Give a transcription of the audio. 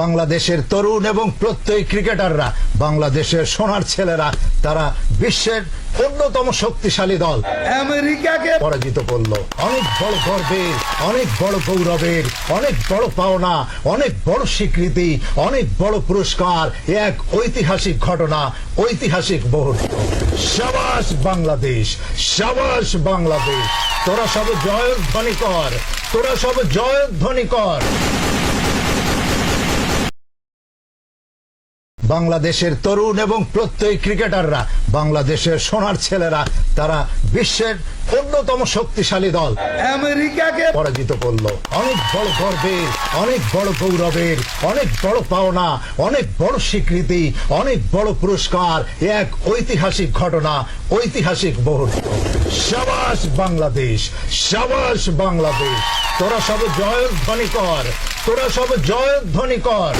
বাংলাদেশের তরুণ এবং প্রত্যয়ী ক্রিকেটাররা বাংলাদেশের সোনার ছেলেরা তারা বিশ্বের অন্যতম শক্তিশালী দল। আমেরিকাকে পরাজিত করল। অনেক বড় গর্বের অনেক বড় গৌরবের অনেক বড় পাওনা অনেক বড় স্বীকৃতি অনেক বড় পুরস্কার এক ঐতিহাসিক ঘটনা ঐতিহাসিক মুহূর্ত। সাবাস বাংলাদেশ সাবাস বাংলাদেশ। তোরা সব জয়ধ্বনি কর তোরা সব জয়ধ্বনি কর। বাংলাদেশের তরুণ এবং প্রত্যয়ী ক্রিকেটাররা বাংলাদেশের সোনার ছেলেরা তারা বিশ্বের অন্যতম শক্তিশালী দল। আমেরিকাকে পরাজিত করল। অনেক বড় গর্বের অনেক বড় গৌরবের অনেক বড় পাওনা অনেক বড় স্বীকৃতি অনেক বড় পুরস্কার এক ঐতিহাসিক ঘটনা ঐতিহাসিক মুহূর্ত। সাবাস বাংলাদেশ সাবাস বাংলাদেশ। তোরা সব জয়ধ্বনি কর তোরা সব জয়ধ্বনি কর।